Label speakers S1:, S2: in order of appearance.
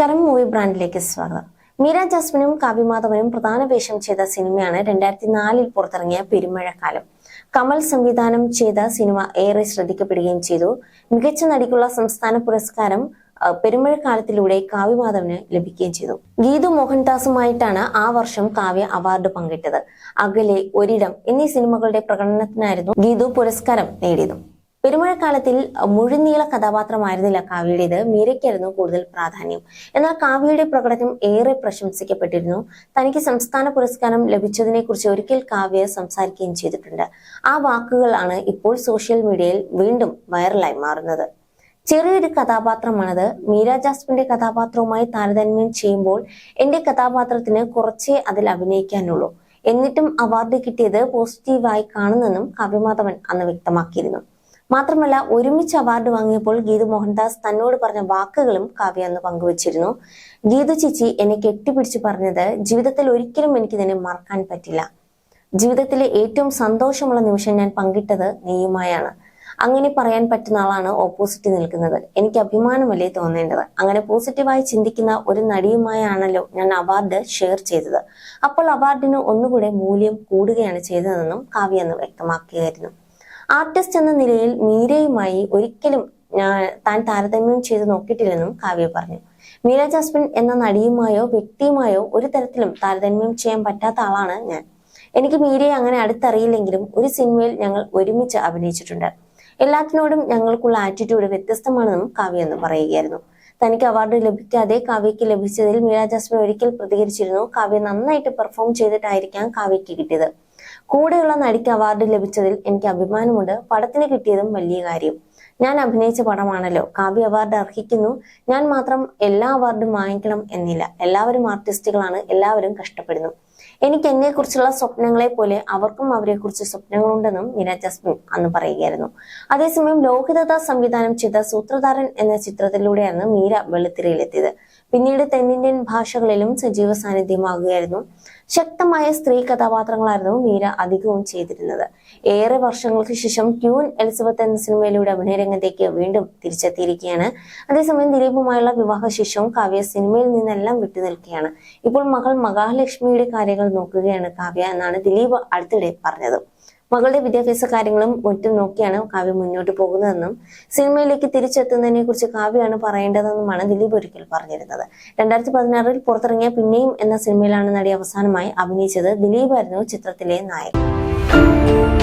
S1: നമസ്കാരം മൂവി ബ്രാൻഡിലേക്ക് സ്വാഗതം. മീര ജാസ്മിനും കാവ്യമാധവനും പ്രധാന വേഷം ചെയ്ത സിനിമയാണ് രണ്ടായിരത്തി നാലിൽ പുറത്തിറങ്ങിയ പെരുമഴക്കാലം. കമൽ സംവിധാനം ചെയ്ത സിനിമ ഏറെ ശ്രദ്ധിക്കപ്പെടുകയും ചെയ്തു. മികച്ച നടിക്കുള്ള സംസ്ഥാന പുരസ്കാരം പെരുമഴക്കാലത്തിലൂടെ കാവ്യമാധവന് ലഭിക്കുകയും ചെയ്തു. ഗീതു മോഹൻദാസുമായിട്ടാണ് ആ വർഷം കാവ്യ അവാർഡ് പങ്കിട്ടത്. അകലെ ഒരിടം എന്നീ സിനിമകളുടെ പ്രകടനത്തിനായിരുന്നു ഗീതു പുരസ്കാരം നേടിയത്. പെരുമഴക്കാലത്തിൽ മുഴുനീള കഥാപാത്രമായിരുന്നില്ല കാവ്യയുടേത്. മീരയ്ക്കായിരുന്നു കൂടുതൽ പ്രാധാന്യം. എന്നാൽ കാവ്യയുടെ പ്രകടനം ഏറെ പ്രശംസിക്കപ്പെട്ടിരുന്നു. തനിക്ക് സംസ്ഥാന പുരസ്കാരം ലഭിച്ചതിനെ കുറിച്ച് ഒരിക്കൽ കാവ്യ സംസാരിക്കുകയും ചെയ്തിട്ടുണ്ട്. ആ വാക്കുകളാണ് ഇപ്പോൾ സോഷ്യൽ മീഡിയയിൽ വീണ്ടും വൈറലായി മാറുന്നത്. ചെറിയൊരു കഥാപാത്രമാണത്. മീര ജാസ്മിന്റെ കഥാപാത്രവുമായി താരതമ്യം ചെയ്യുമ്പോൾ എന്റെ കഥാപാത്രത്തിന് കുറച്ചേ അതിൽ അഭിനയിക്കാനുള്ളൂ. എന്നിട്ടും അവാർഡ് കിട്ടിയത് പോസിറ്റീവായി കാണുന്നെന്നും കാവ്യമാധവൻ അന്ന് വ്യക്തമാക്കിയിരുന്നു. മാത്രമല്ല ഒരുമിച്ച് അവാർഡ് വാങ്ങിയപ്പോൾ ഗീതു മോഹൻദാസ് തന്നോട് പറഞ്ഞ വാക്കുകളും കാവ്യ അന്ന് പങ്കുവച്ചിരുന്നു. ഗീതു ചിച്ചി എന്നെ കെട്ടിപ്പിടിച്ച് പറഞ്ഞത് ജീവിതത്തിൽ ഒരിക്കലും എനിക്ക് ഇതിനെ മറക്കാൻ പറ്റില്ല. ജീവിതത്തിലെ ഏറ്റവും സന്തോഷമുള്ള നിമിഷം ഞാൻ പങ്കിട്ടത് നീയുമായാണ്. അങ്ങനെ പറയാൻ പറ്റുന്ന ആളാണ് ഓപ്പോസിറ്റ് നിൽക്കുന്നത്. എനിക്ക് അഭിമാനമല്ലേ തോന്നേണ്ടത് അങ്ങനെ പോസിറ്റീവായി ചിന്തിക്കുന്ന ഒരു നടിയുമായാണല്ലോ ഞാൻ അവാർഡ് ഷെയർ ചെയ്തത്. അപ്പോൾ അവാർഡിന് ഒന്നുകൂടെ മൂല്യം കൂടുകയാണ് ചെയ്തതെന്നും കാവ്യ അന്ന് വ്യക്തമാക്കിയായിരുന്നു ആർട്ടിസ്റ്റ് എന്ന നിലയിൽ മീരയുമായി ഒരിക്കലും താൻ താരതമ്യം ചെയ്ത് നോക്കിയിട്ടില്ലെന്നും കാവ്യ പറഞ്ഞു. മീര ജാസ്മിൻ എന്ന നടിയുമായോ വ്യക്തിയുമായോ ഒരു തരത്തിലും താരതമ്യം ചെയ്യാൻ പറ്റാത്ത ആളാണ് ഞാൻ. എനിക്ക് മീരയെ അങ്ങനെ അടുത്തറിയില്ലെങ്കിലും ഒരു സിനിമയിൽ ഞങ്ങൾ ഒരുമിച്ച് അഭിനയിച്ചിട്ടുണ്ട്. എല്ലാത്തിനോടും ഞങ്ങൾക്കുള്ള ആറ്റിറ്റ്യൂഡ് വ്യത്യസ്തമാണെന്നും കാവ്യ എന്ന് പറയുകയായിരുന്നു. തനിക്ക് അവാർഡ് ലഭിക്കാതെ കാവ്യയ്ക്ക് ലഭിച്ചതിൽ മീര ജാസ്മിൻ ഒരിക്കൽ പ്രതികരിച്ചിരുന്നു. കാവ്യ നന്നായിട്ട് പെർഫോം ചെയ്തിട്ടായിരിക്കാം കാവ്യയ്ക്ക് കിട്ടിയത്. കൂടെയുള്ള നടിക്ക് അവാർഡ് ലഭിച്ചതിൽ എനിക്ക് അഭിമാനമുണ്ട്. പടത്തിന് കിട്ടിയതും വലിയ കാര്യം. ഞാൻ അഭിനയിച്ച പടമാണല്ലോ. കാവ്യ അവാർഡ് അർഹിക്കുന്നു. ഞാൻ മാത്രം എല്ലാ അവാർഡും വാങ്ങിക്കണം എന്നില്ല. എല്ലാവരും ആർട്ടിസ്റ്റുകളാണ്. എല്ലാവരും കഷ്ടപ്പെടുന്നു. എനിക്ക് എന്നെ കുറിച്ചുള്ള സ്വപ്നങ്ങളെ പോലെ അവർക്കും അവരെ കുറിച്ച് സ്വപ്നങ്ങളുണ്ടെന്നും മീര ജസ്മിൻ അന്ന് പറയുകയായിരുന്നു. അതേസമയം ലോഹിതദാ സംവിധാനം ചെയ്ത സൂത്രധാരൻ എന്ന ചിത്രത്തിലൂടെയാണ് മീര വെള്ളിത്തിരയിലെത്തിയത് പിന്നീട് തെന്നിന്ത്യൻ ഭാഷകളിലും സജീവ സാന്നിധ്യമാകുകയായിരുന്നു. ശക്തമായ സ്ത്രീ കഥാപാത്രങ്ങളായിരുന്നു മീര അധികവും ചെയ്തിരുന്നത്. ഏറെ വർഷങ്ങൾക്ക് ശേഷം ക്യൂൻ എലിസബത്ത് എന്ന സിനിമയിലൂടെ അഭിനയരംഗത്തേക്ക് വീണ്ടും തിരിച്ചെത്തിയിരിക്കുകയാണ്. അതേസമയം ദിലീപുമായുള്ള വിവാഹ വിവാഹശേഷവും കാവ്യ സിനിമയിൽ നിന്നെല്ലാം വിട്ടുനിൽക്കുകയാണ്. ഇപ്പോൾ മകൾ മഹാലക്ഷ്മിയുടെ കാര്യങ്ങൾ നോക്കുകയാണ് കാവ്യ എന്നാണ് ദിലീപ് അടുത്തിടെ പറഞ്ഞത്. മകളുടെ വിദ്യാഭ്യാസ കാര്യങ്ങളും മറ്റും നോക്കിയാണ് കാവ്യ മുന്നോട്ട് പോകുന്നതെന്നും സിനിമയിലേക്ക് തിരിച്ചെത്തുന്നതിനെ കുറിച്ച് കാവ്യാണ് പറയേണ്ടതെന്നുമാണ് ദിലീപ് ഒരിക്കൽ പറഞ്ഞിരുന്നത്. രണ്ടായിരത്തി പതിനാറിൽ പുറത്തിറങ്ങിയ പിന്നെയും എന്ന സിനിമയിലാണ് നടി അവസാനമായി അഭിനയിച്ചത് ദിലീപായിരുന്നു ചിത്രത്തിലെ നായകൻ.